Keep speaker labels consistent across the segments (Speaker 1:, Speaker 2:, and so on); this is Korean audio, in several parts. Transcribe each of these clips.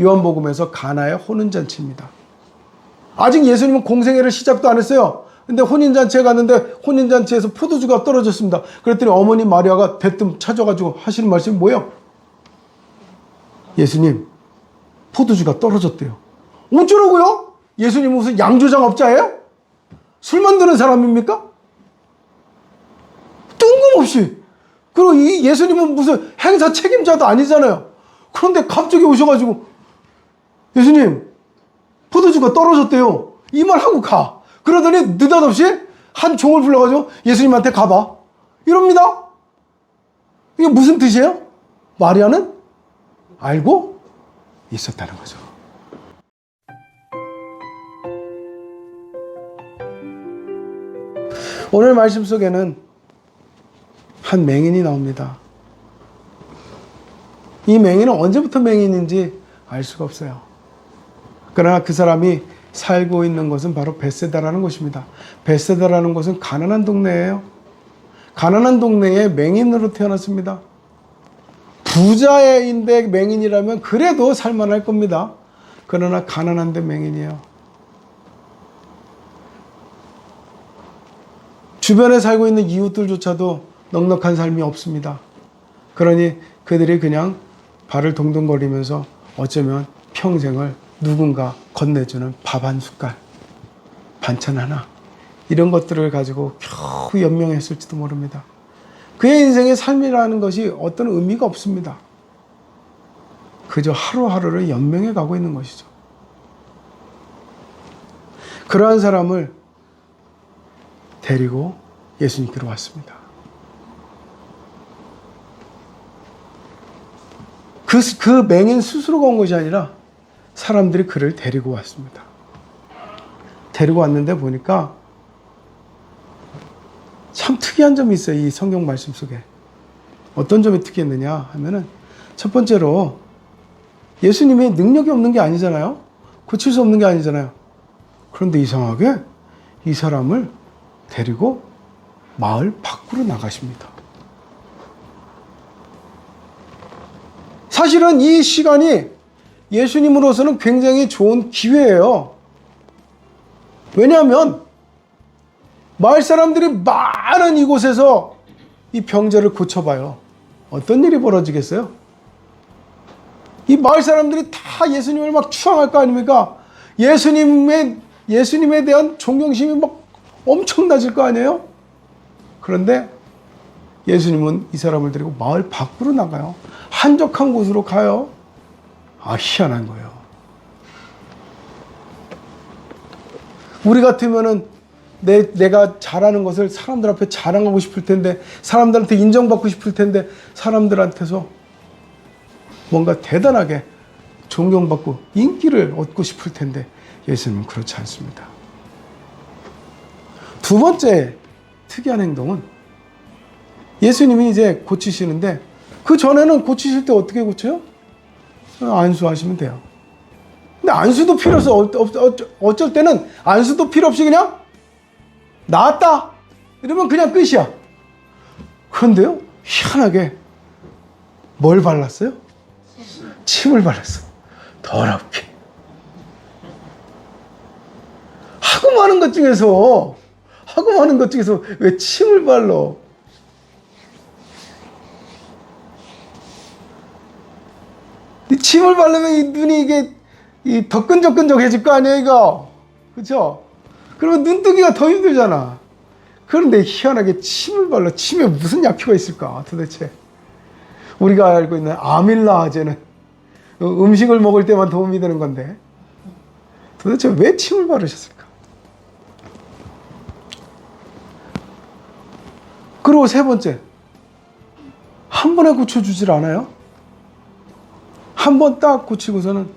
Speaker 1: 요한복음에서 가나의 혼인잔치입니다. 아직 예수님은 공생애를 시작도 안 했어요. 근데 혼인잔치에 갔는데 혼인잔치에서 포도주가 떨어졌습니다. 그랬더니 어머니 마리아가 대뜸 찾아가지고 하시는 말씀이 뭐예요? 예수님, 포도주가 떨어졌대요. 어쩌라고요? 예수님 무슨 양조장 업자예요? 술 만드는 사람입니까? 뜬금없이. 그리고 이 예수님은 무슨 행사 책임자도 아니잖아요. 그런데 갑자기 오셔가지고 예수님, 포도주가 떨어졌대요. 이 말 하고 가. 그러더니 느닷없이 한 종을 불러가지고 예수님한테 가봐. 이럽니다. 이게 무슨 뜻이에요? 마리아는 알고 있었다는 거죠. 오늘 말씀 속에는 한 맹인이 나옵니다. 이 맹인은 언제부터 맹인인지 알 수가 없어요. 그러나 그 사람이 살고 있는 곳은 바로 베세다라는 곳입니다. 베세다라는 곳은 가난한 동네예요. 가난한 동네에 맹인으로 태어났습니다. 부자인데 맹인이라면 그래도 살만할 겁니다. 그러나 가난한데 맹인이에요. 주변에 살고 있는 이웃들조차도 넉넉한 삶이 없습니다. 그러니 그들이 그냥 발을 동동거리면서 어쩌면 평생을 누군가 건네주는 밥 한 숟갈, 반찬 하나, 이런 것들을 가지고 겨우 연명했을지도 모릅니다. 그의 인생의 삶이라는 것이 어떤 의미가 없습니다. 그저 하루하루를 연명해 가고 있는 것이죠. 그러한 사람을 데리고 예수님께로 왔습니다. 그, 그 맹인 스스로가 온 것이 아니라 사람들이 그를 데리고 왔습니다. 데리고 왔는데 보니까 참 특이한 점이 있어요. 이 성경 말씀 속에. 어떤 점이 특이했느냐 하면은 첫 번째로 예수님의 능력이 없는 게 아니잖아요. 고칠 수 없는 게 아니잖아요. 그런데 이상하게 이 사람을 데리고 마을 밖으로 나가십니다. 사실은 이 시간이 예수님으로서는 굉장히 좋은 기회예요. 왜냐하면 마을 사람들이 많은 이곳에서 이 병자를 고쳐봐요. 어떤 일이 벌어지겠어요? 이 마을 사람들이 다 예수님을 막 추앙할 거 아닙니까? 예수님의, 예수님에 대한 존경심이 막 엄청나질 거 아니에요? 그런데 예수님은 이 사람을 데리고 마을 밖으로 나가요. 한적한 곳으로 가요. 아, 희한한 거예요. 우리 같으면은 내, 내가 잘하는 것을 사람들 앞에 자랑하고 싶을 텐데, 사람들한테 인정받고 싶을 텐데, 사람들한테서 뭔가 대단하게 존경받고 인기를 얻고 싶을 텐데, 예수님은 그렇지 않습니다. 두 번째 특이한 행동은 예수님이 이제 고치시는데, 그 전에는 고치실 때 어떻게 고쳐요? 안수하시면 돼요. 근데 안수도 필요 없어. 어쩔 때는 안수도 필요 없이 그냥 나았다. 이러면 그냥 끝이야. 그런데요, 희한하게 뭘 발랐어요? 침을 발랐어. 더럽게. 하고 많은 것 중에서, 하고 많은 것 중에서 왜 침을 발라? 침을 바르면 이 눈이 이게 이더 끈적끈적해질 거 아니에요, 이거? 그쵸? 그러면 눈뜨기가 더 힘들잖아. 그런데 희한하게 침을 발라. 침에 무슨 약효가 있을까, 도대체? 우리가 알고 있는 아밀라제는 음식을 먹을 때만 도움이 되는 건데 도대체 왜 침을 바르셨을까? 그리고 세 번째, 한 번에 고쳐주질 않아요? 한 번 딱 고치고서는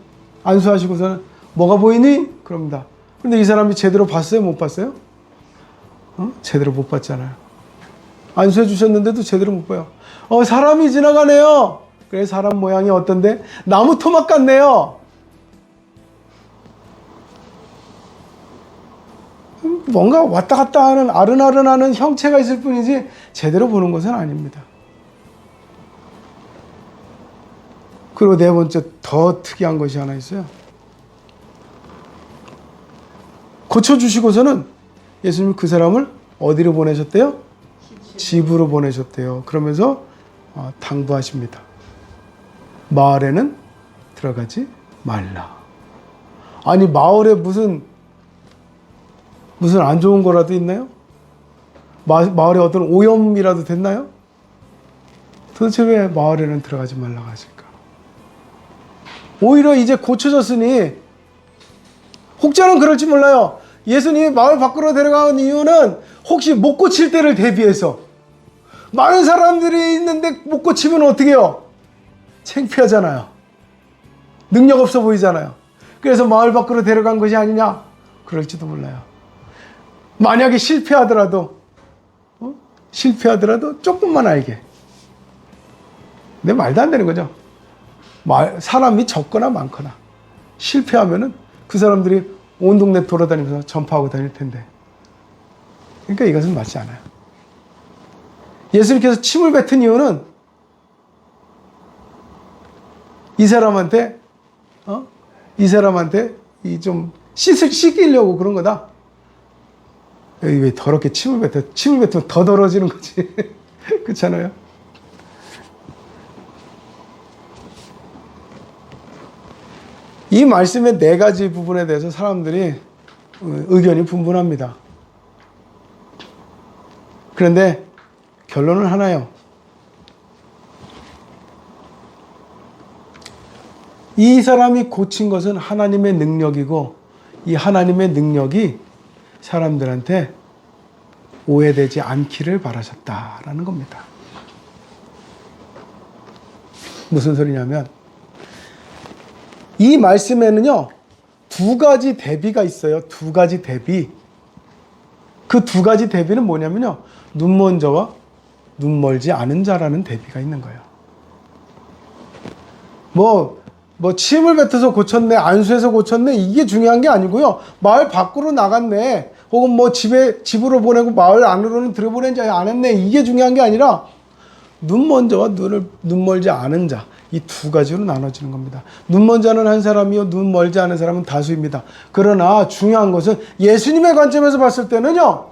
Speaker 1: 안수하시고서는 뭐가 보이니? 그럽니다. 근데 이 사람이 제대로 봤어요? 못 봤어요? 어? 제대로 못 봤잖아요. 안수해 주셨는데도 제대로 못 봐요. 어, 사람이 지나가네요. 그래, 사람 모양이 어떤데? 나무 토막 같네요. 음, 뭔가 왔다 갔다 하는 아른아른하는 형체가 있을 뿐이지 제대로 보는 것은 아닙니다. 그리고 네 번째 더 특이한 것이 하나 있어요. 고쳐주시고서는 예수님 그 사람을 어디로 보내셨대요? 집으로 보내셨대요. 그러면서 어, 당부하십니다. 마을에는 들어가지 말라. 아니 마을에 무슨 무슨 안 좋은 거라도 있나요? 마, 마을에 어떤 오염이라도 됐나요? 도대체 왜 마을에는 들어가지 말라고 하실까? 오히려 이제 고쳐졌으니 혹자는 그럴지 몰라요. 예수님이 마을 밖으로 데려간 이유는 혹시 못 고칠 때를 대비해서 많은 사람들이 있는데 못 고치면 어떻게 해요? 창피하잖아요. 능력 없어 보이잖아요. 그래서 마을 밖으로 데려간 것이 아니냐? 그럴지도 몰라요. 만약에 실패하더라도, 어? 실패하더라도 조금만 알게. 내 말도 안 되는 거죠. 말, 사람이 적거나 많거나 실패하면은 그 사람들이 온 동네 돌아다니면서 전파하고 다닐 텐데. 그러니까 이것은 맞지 않아요. 예수님께서 침을 뱉은 이유는 이 사람한테, 어? 이 사람한테 이 좀 씻을, 씻기려고 그런 거다. 왜 더럽게 침을 뱉어? 침을 뱉으면 더 더러워지는 거지. 그렇잖아요. 이 말씀의 네 가지 부분에 대해서 사람들이 어, 의견이 분분합니다. 그런데 결론은 하나요. 이 사람이 고친 것은 하나님의 능력이고 이 하나님의 능력이 사람들한테 오해되지 않기를 바라셨다라는 겁니다. 무슨 소리냐면 이 말씀에는요, 두 가지 대비가 있어요. 두 가지 대비. 그 두 가지 대비는 뭐냐면요, 눈먼 자와 눈 멀지 않은 자라는 대비가 있는 거예요. 뭐, 뭐, 침을 뱉어서 고쳤네, 안수해서 고쳤네, 이게 중요한 게 아니고요. 마을 밖으로 나갔네, 혹은 뭐 집에, 집으로 보내고 마을 안으로는 들여보낸지 안 했네, 이게 중요한 게 아니라, 눈먼 자와 눈을, 눈 멀지 않은 자. 이 두 가지로 나눠지는 겁니다. 눈 먼 자는 한 사람이요, 눈 멀지 않은 사람은 다수입니다. 그러나 중요한 것은 예수님의 관점에서 봤을 때는요,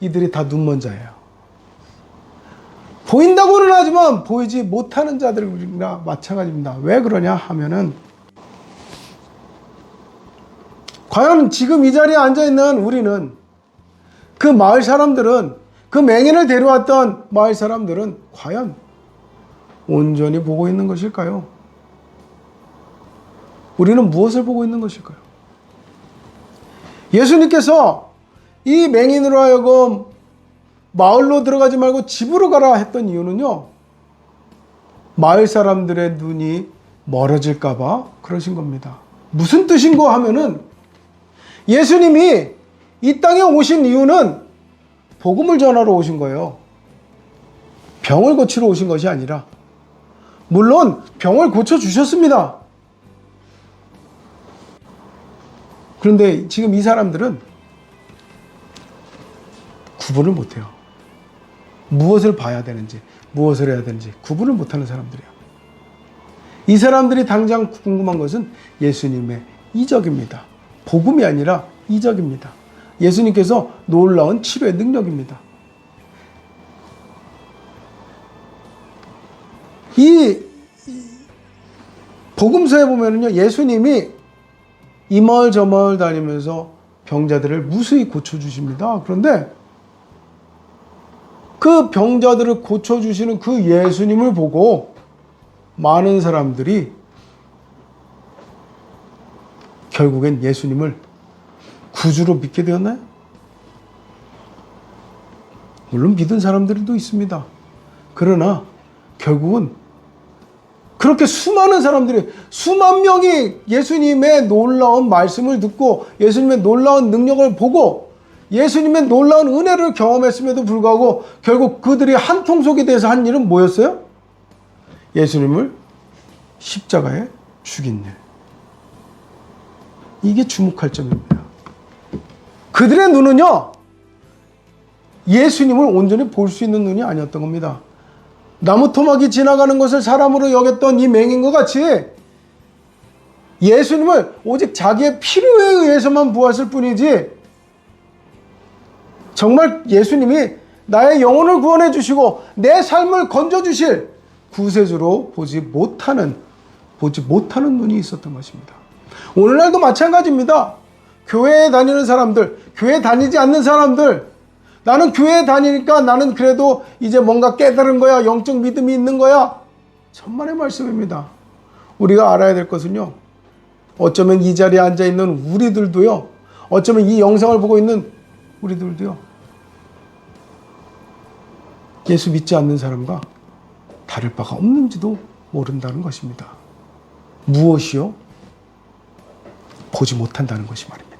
Speaker 1: 이들이 다 눈 먼 자예요. 보인다고는 하지만 보이지 못하는 자들이나 마찬가지입니다. 왜 그러냐 하면은, 과연 지금 이 자리에 앉아 있는 우리는 그 마을 사람들은 그 맹인을 데려왔던 마을 사람들은 과연 온전히 보고 있는 것일까요? 우리는 무엇을 보고 있는 것일까요? 예수님께서 이 맹인으로 하여금 마을로 들어가지 말고 집으로 가라 했던 이유는요. 마을 사람들의 눈이 멀어질까봐 그러신 겁니다. 무슨 뜻인고 하면은 예수님이 이 땅에 오신 이유는 복음을 전하러 오신 거예요. 병을 고치러 오신 것이 아니라 물론 병을 고쳐 주셨습니다. 그런데 지금 이 사람들은 구분을 못 해요. 무엇을 봐야 되는지, 무엇을 해야 되는지 구분을 못 하는 사람들이에요. 이 사람들이 당장 궁금한 것은 예수님의 이적입니다. 복음이 아니라 이적입니다. 예수님께서 놀라운 치료의 능력입니다. 이 복음서에 보면은요, 예수님이 이 마을 저 마을 다니면서 병자들을 무수히 고쳐주십니다. 그런데 그 병자들을 고쳐주시는 그 예수님을 보고 많은 사람들이 결국엔 예수님을 구주로 믿게 되었나요? 물론 믿은 사람들도 있습니다. 그러나 결국은 그렇게 수많은 사람들이 수만 명이 예수님의 놀라운 말씀을 듣고 예수님의 놀라운 능력을 보고 예수님의 놀라운 은혜를 경험했음에도 불구하고 결국 그들이 한 통속에 대해서 한 일은 뭐였어요? 예수님을 십자가에 죽인 일. 이게 주목할 점입니다. 그들의 눈은요, 예수님을 온전히 볼 수 있는 눈이 아니었던 겁니다. 나무 토막이 지나가는 것을 사람으로 여겼던 이 맹인과 같이 예수님을 오직 자기의 필요에 의해서만 부었을 뿐이지 정말 예수님이 나의 영혼을 구원해 주시고 내 삶을 건져 주실 구세주로 보지 못하는 보지 못하는 눈이 있었던 것입니다. 오늘날도 마찬가지입니다. 교회에 다니는 사람들, 교회 다니지 않는 사람들, 나는 교회에 다니니까 나는 그래도 이제 뭔가 깨달은 거야, 영적 믿음이 있는 거야. 천만의 말씀입니다. 우리가 알아야 될 것은요, 어쩌면 이 자리에 앉아 있는 우리들도요, 어쩌면 이 영상을 보고 있는 우리들도요, 예수 믿지 않는 사람과 다를 바가 없는지도 모른다는 것입니다. 무엇이요? 보지 못한다는 것이 말입니다.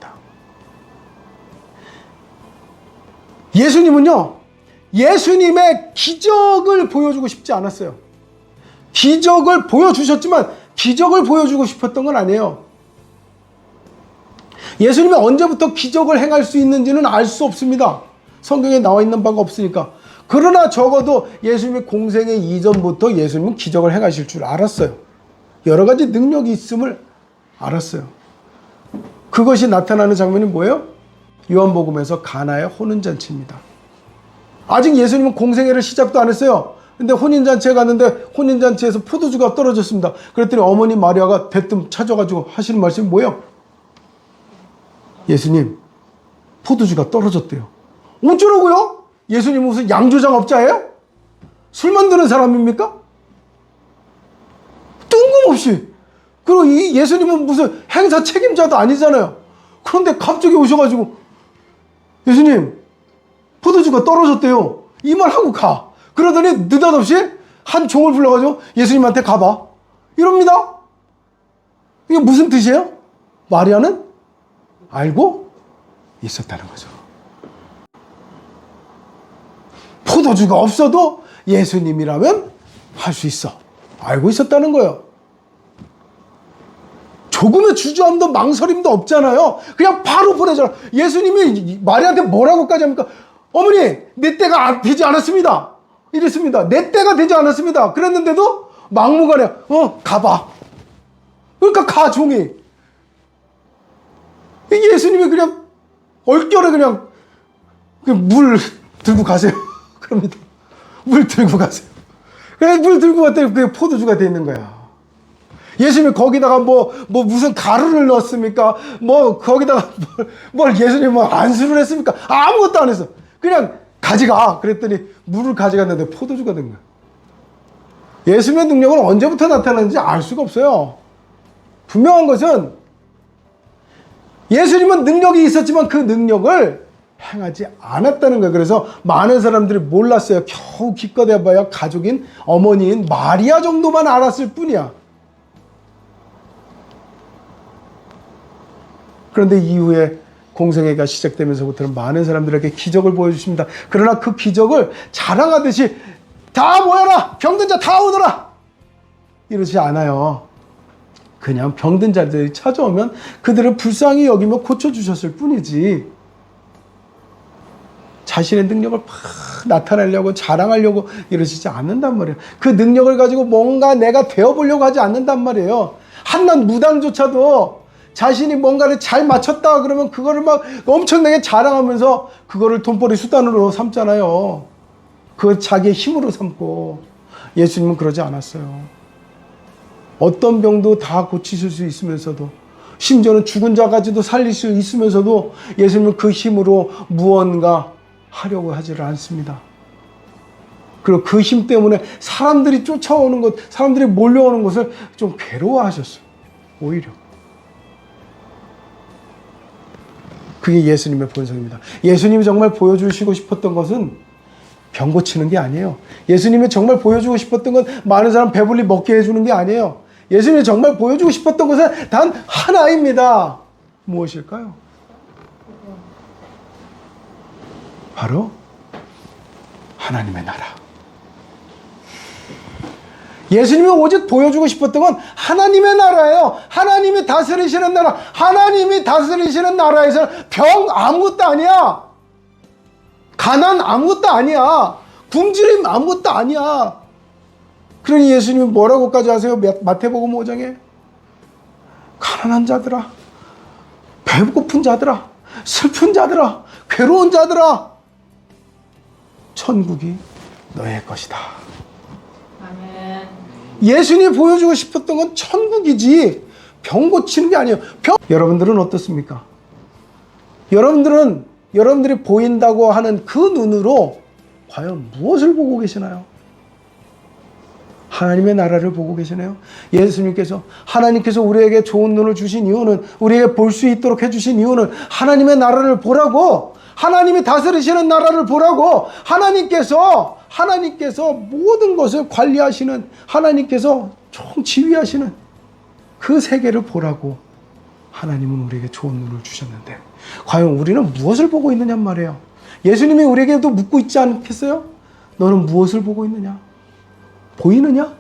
Speaker 1: 예수님은요, 예수님의 기적을 보여주고 싶지 않았어요. 기적을 보여주셨지만 기적을 보여주고 싶었던 건 아니에요. 예수님이 언제부터 기적을 행할 수 있는지는 알 수 없습니다. 성경에 나와 있는 바가 없으니까. 그러나 적어도 예수님이 공생의 이전부터 예수님은 기적을 행하실 줄 알았어요. 여러 가지 능력이 있음을 알았어요. 그것이 나타나는 장면이 뭐예요? 요한복음에서 가나의 혼인잔치입니다. 아직 예수님은 공생애를 시작도 안 했어요. 근데 혼인잔치에 갔는데 혼인잔치에서 포도주가 떨어졌습니다. 그랬더니 어머니 마리아가 대뜸 찾아가지고 하시는 말씀이 뭐예요? 예수님, 포도주가 떨어졌대요. 어쩌라고요? 예수님 무슨 양조장 업자예요? 술 만드는 사람입니까? 뜬금없이. 그리고 이 예수님은 무슨 행사 책임자도 아니잖아요. 그런데 갑자기 오셔가지고 예수님 포도주가 떨어졌대요. 이 말 하고 가. 그러더니 느닷없이 한 종을 불러가지고 예수님한테 가봐. 이럽니다. 이게 무슨 뜻이에요? 마리아는 알고 있었다는 거죠. 포도주가 없어도 예수님이라면 할 수 있어. 알고 있었다는 거예요. 조금의 주저함도 망설임도 없잖아요. 그냥 바로 보내잖아. 예수님이 마리아한테 뭐라고까지 합니까? 어머니, 내 때가 되지 않았습니다. 이랬습니다. 내 때가 되지 않았습니다. 그랬는데도 막무가내, 어, 가봐. 그러니까 가, 종이. 예수님이 그냥 얼결에 그냥 물 들고 가세요. 그럽니다. 물 들고 가세요. 그래, 물 들고 갔더니 그게 포도주가 돼 있는 거야. 예수님이 거기다가 뭐, 뭐 무슨 가루를 넣었습니까? 뭐 거기다가 뭘, 뭘 예수님 뭐 안수를 했습니까? 아무것도 안 했어. 그냥 가져가. 그랬더니 물을 가져갔는데 포도주가 된 거야. 예수님의 능력은 언제부터 나타났는지 알 수가 없어요. 분명한 것은 예수님은 능력이 있었지만 그 능력을 행하지 않았다는 거예요. 그래서 많은 사람들이 몰랐어요. 겨우 기껏 해봐야 가족인 어머니인 마리아 정도만 알았을 뿐이야. 그런데 이후에 공생애가 시작되면서부터는 많은 사람들에게 기적을 보여주십니다. 그러나 그 기적을 자랑하듯이 다 모여라! 병든 자 다 오너라! 이러지 않아요. 그냥 병든 자들이 찾아오면 그들을 불쌍히 여기며 고쳐주셨을 뿐이지. 자신의 능력을 막 나타내려고 자랑하려고 이러시지 않는단 말이에요. 그 능력을 가지고 뭔가 내가 되어보려고 하지 않는단 말이에요. 한낱 무당조차도 자신이 뭔가를 잘 맞췄다 그러면 그거를 막 엄청나게 자랑하면서 그거를 돈벌이 수단으로 삼잖아요. 그 자기의 힘으로 삼고 예수님은 그러지 않았어요. 어떤 병도 다 고치실 수 있으면서도 심지어는 죽은 자까지도 살릴 수 있으면서도 예수님은 그 힘으로 무언가 하려고 하지를 않습니다. 그리고 그 힘 때문에 사람들이 쫓아오는 것, 사람들이 몰려오는 것을 좀 괴로워하셨어요. 오히려. 그게 예수님의 본성입니다. 예수님이 정말 보여주시고 싶었던 것은 병 고치는 게 아니에요. 예수님이 정말 보여주고 싶었던 건 많은 사람 배불리 먹게 해주는 게 아니에요. 예수님이 정말 보여주고 싶었던 것은 단 하나입니다. 무엇일까요? 바로 하나님의 나라. 예수님이 오직 보여주고 싶었던 건 하나님의 나라예요. 하나님이 다스리시는 나라. 하나님이 다스리시는 나라에서 병 아무것도 아니야. 가난 아무것도 아니야. 굶주림 아무것도 아니야. 그러니 예수님이 뭐라고까지 하세요? 마- 마태복음 5장에 가난한 자들아, 배고픈 자들아, 슬픈 자들아, 괴로운 자들아, 천국이 너의 것이다.
Speaker 2: 아멘.
Speaker 1: 예수님이 보여주고 싶었던 건 천국이지 병 고치는 게 아니에요. 병 여러분들은 어떻습니까? 여러분들은 여러분들이 보인다고 하는 그 눈으로 과연 무엇을 보고 계시나요? 하나님의 나라를 보고 계시네요. 예수님께서 하나님께서 우리에게 좋은 눈을 주신 이유는 우리에게 볼 수 있도록 해주신 이유는 하나님의 나라를 보라고 하나님이 다스리시는 나라를 보라고 하나님께서 하나님께서 모든 것을 관리하시는 하나님께서 총 지휘하시는 그 세계를 보라고 하나님은 우리에게 좋은 눈을 주셨는데 과연 우리는 무엇을 보고 있느냐 말이에요. 예수님이 우리에게도 묻고 있지 않겠어요? 너는 무엇을 보고 있느냐? 보이느냐?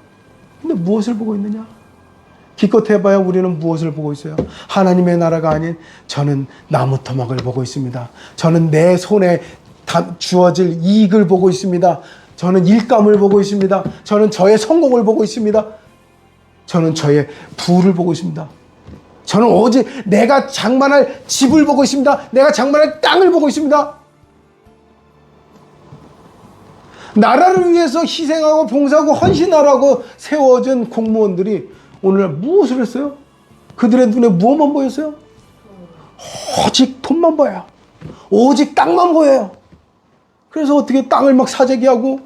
Speaker 1: 근데 무엇을 보고 있느냐? 기껏 해봐야 우리는 무엇을 보고 있어요? 하나님의 나라가 아닌 저는 나무 토막을 보고 있습니다. 저는 내 손에 다- 주어질 이익을 보고 있습니다. 저는 일감을 보고 있습니다. 저는 저의 성공을 보고 있습니다. 저는 저의 부를 보고 있습니다. 저는 오직 내가 장만할 집을 보고 있습니다. 내가 장만할 땅을 보고 있습니다. 나라를 위해서 희생하고 봉사하고 헌신하라고 세워진 공무원들이 오늘날 무엇을 했어요? 그들의 눈에 무엇만 보였어요? 오직 돈만 보여요. 오직 땅만 보여요. 그래서 어떻게 땅을 막 사재기하고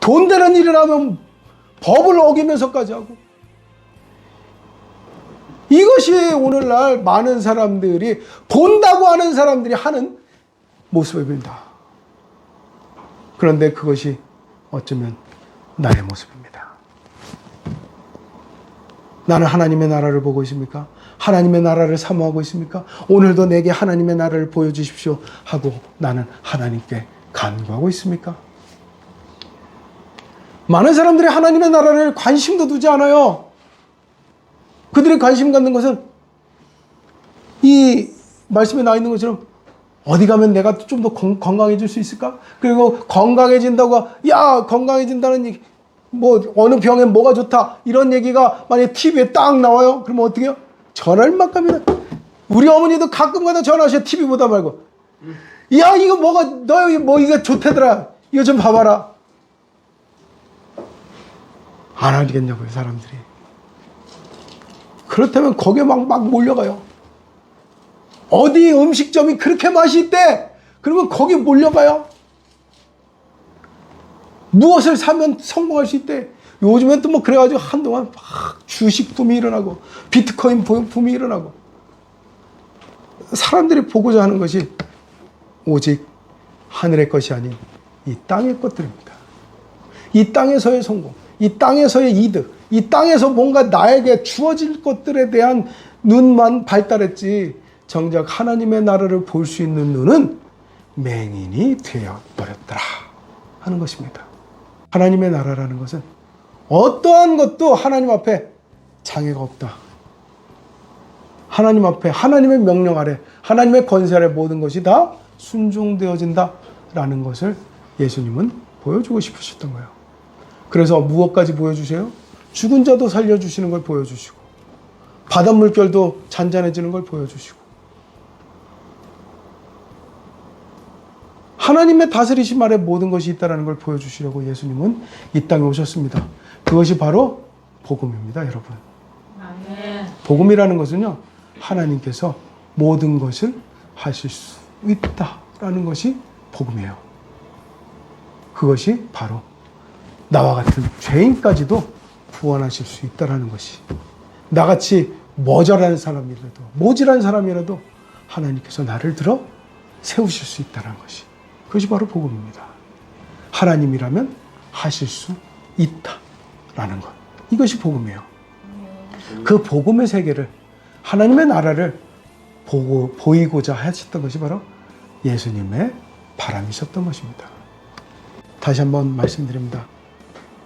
Speaker 1: 돈 되는 일을 하면 법을 어기면서까지 하고 이것이 오늘날 많은 사람들이 본다고 하는 사람들이 하는 모습입니다. 그런데 그것이 어쩌면 나의 모습입니다. 나는 하나님의 나라를 보고 있습니까? 하나님의 나라를 사모하고 있습니까? 오늘도 내게 하나님의 나라를 보여주십시오 하고 나는 하나님께 간구하고 있습니까? 많은 사람들이 하나님의 나라를 관심도 두지 않아요. 그들이 관심 갖는 것은 이 말씀에 나와 있는 것처럼 어디 가면 내가 좀 더 건강해질 수 있을까? 그리고 건강해진다고 야 건강해진다는 뭐 어느 병에 뭐가 좋다 이런 얘기가 만약에 TV에 딱 나와요. 그러면 어떻게 해요? 전화를 막 갑니다. 우리 어머니도 가끔가다 전화하셔 TV 보다 말고. 야 이거 뭐가 너 뭐 이거 좋대더라. 이거 좀 봐봐라. 안 하겠냐고요 사람들이. 그렇다면 거기에 막, 막 몰려가요. 어디 음식점이 그렇게 맛이 있대? 그러면 거기 몰려가요 무엇을 사면 성공할 수 있대 요즘엔 또 뭐 그래가지고 한동안 막 주식 붐이 일어나고 비트코인 붐이 일어나고 사람들이 보고자 하는 것이 오직 하늘의 것이 아닌 이 땅의 것들입니다. 이 땅에서의 성공, 이 땅에서의 이득, 이 땅에서 뭔가 나에게 주어질 것들에 대한 눈만 발달했지 정작 하나님의 나라를 볼 수 있는 눈은 맹인이 되어 버렸더라 하는 것입니다. 하나님의 나라라는 것은 어떠한 것도 하나님 앞에 장애가 없다. 하나님 앞에 하나님의 명령 아래 하나님의 권세 아래 모든 것이 다 순종되어진다라는 것을 예수님은 보여주고 싶으셨던 거예요. 그래서 무엇까지 보여주세요? 죽은 자도 살려주시는 걸 보여주시고 바닷물결도 잔잔해지는 걸 보여주시고 하나님의 다스리심 아래 모든 것이 있다는 걸 보여주시려고 예수님은 이 땅에 오셨습니다. 그것이 바로 복음입니다, 여러분.
Speaker 2: 아멘.
Speaker 1: 복음이라는 것은요, 하나님께서 모든 것을 하실 수 있다라는 것이 복음이에요. 그것이 바로 나와 같은 죄인까지도 구원하실 수 있다라는 것이 나같이 모자란 사람이라도 모질한 사람이라도 하나님께서 나를 들어 세우실 수 있다는 것이 그것이 바로 복음입니다. 하나님이라면 하실 수 있다라는 것 이것이 복음이에요. 그 복음의 세계를 하나님의 나라를 보고 보이고자 하셨던 것이 바로 예수님의 바람이셨던 것입니다. 다시 한번 말씀드립니다.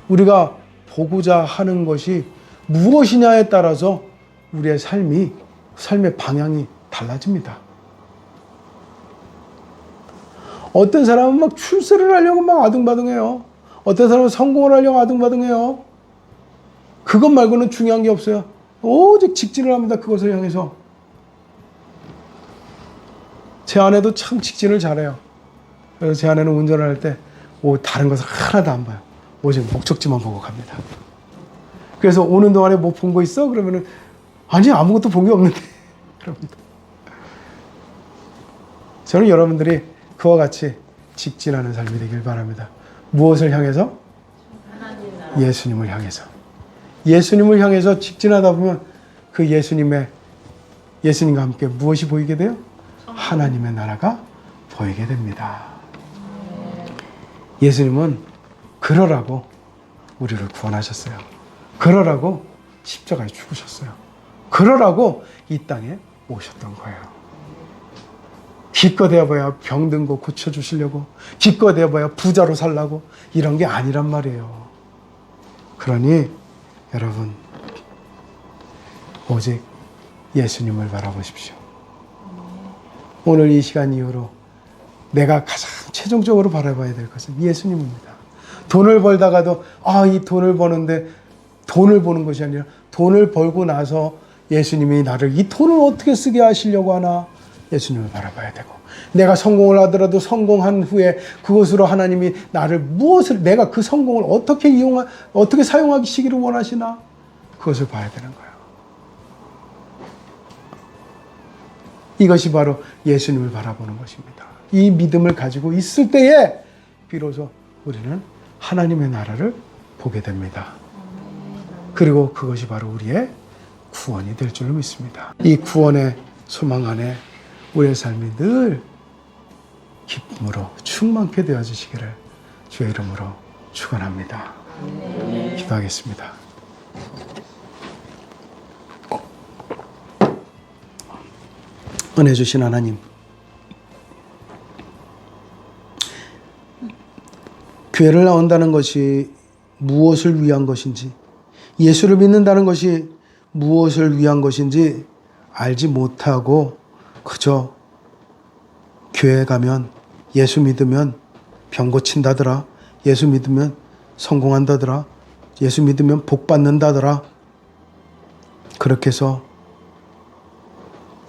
Speaker 1: 우리가 보고자 하는 것이 무엇이냐에 따라서 우리의 삶이 삶의 방향이 달라집니다. 어떤 사람은 막 출세를 하려고 막 아둥바둥해요. 어떤 사람은 성공을 하려고 아둥바둥해요. 그것 말고는 중요한 게 없어요. 오직 직진을 합니다. 그것을 향해서. 제 아내도 참 직진을 잘해요. 그래서 제 아내는 운전을 할 때, 오, 다른 것을 하나도 안 봐요. 오직 목적지만 보고 갑니다. 그래서 오는 동안에 뭐 본 거 있어? 그러면은, 아니, 아무것도 본 게 없는데. 그럽니다. 저는 여러분들이 그와 같이 직진하는 삶이 되길 바랍니다. 무엇을 향해서? 예수님을 향해서. 예수님을 향해서 직진하다 보면 그 예수님의 예수님과 함께 무엇이 보이게 돼요? 하나님의 나라가 보이게 됩니다. 예수님은 그러라고 우리를 구원하셨어요. 그러라고 십자가에 죽으셨어요. 그러라고 이 땅에 오셨던 거예요. 기껏 해봐야 병든 거 고쳐주시려고, 기껏 해봐야 부자로 살라고, 이런 게 아니란 말이에요. 그러니 여러분 오직 예수님을 바라보십시오. 오늘 이 시간 이후로 내가 가장 최종적으로 바라봐야 될 것은 예수님입니다. 돈을 벌다가도 아 이 돈을 버는데 돈을 보는 것이 아니라 돈을 벌고 나서 예수님이 나를 이 돈을 어떻게 쓰게 하시려고 하나 예수님을 바라봐야 되고 내가 성공을 하더라도 성공한 후에 그것으로 하나님이 나를 무엇을 내가 그 성공을 어떻게 이용하 어떻게 사용하시기를 원하시나 그것을 봐야 되는 거예요. 이것이 바로 예수님을 바라보는 것입니다. 이 믿음을 가지고 있을 때에 비로소 우리는 하나님의 나라를 보게 됩니다. 그리고 그것이 바로 우리의 구원이 될 줄로 믿습니다. 이 구원의 소망 안에 우리의 삶이 늘 기쁨으로 충만케 되어지시기를 주의 이름으로 축원합니다. 기도하겠습니다. 은혜 주신 하나님, 교회를 나온다는 것이 무엇을 위한 것인지, 예수를 믿는다는 것이 무엇을 위한 것인지 알지 못하고 그저 교회 가면 예수 믿으면 병 고친다더라. 예수 믿으면 성공한다더라. 예수 믿으면 복 받는다더라. 그렇게 해서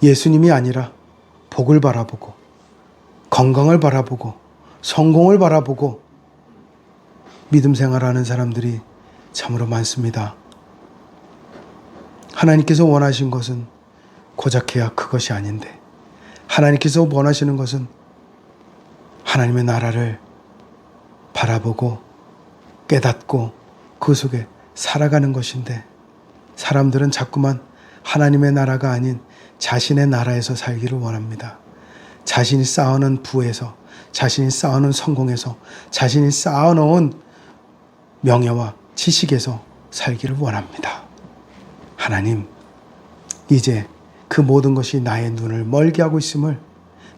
Speaker 1: 예수님이 아니라 복을 바라보고 건강을 바라보고 성공을 바라보고 믿음 생활하는 사람들이 참으로 많습니다. 하나님께서 원하신 것은 고작 해야 그것이 아닌데 하나님께서 원하시는 것은 하나님의 나라를 바라보고 깨닫고 그 속에 살아가는 것인데 사람들은 자꾸만 하나님의 나라가 아닌 자신의 나라에서 살기를 원합니다. 자신이 쌓아놓은 부에서, 자신이 쌓아놓은 성공에서, 자신이 쌓아놓은 명예와 지식에서 살기를 원합니다. 하나님, 이제 그 모든 것이 나의 눈을 멀게 하고 있음을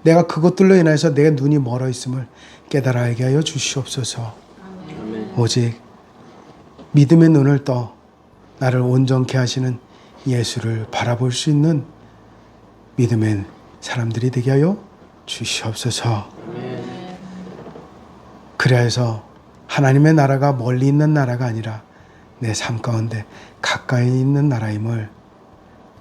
Speaker 1: 내가 그것들로 인해서 내 눈이 멀어 있음을 깨달아 알게 하여 주시옵소서. 오직 믿음의 눈을 떠 나를 온전케 하시는 예수를 바라볼 수 있는 믿음의 사람들이 되게 하여 주시옵소서. 그래야 해서 하나님의 나라가 멀리 있는 나라가 아니라 내 삶 가운데 가까이 있는 나라임을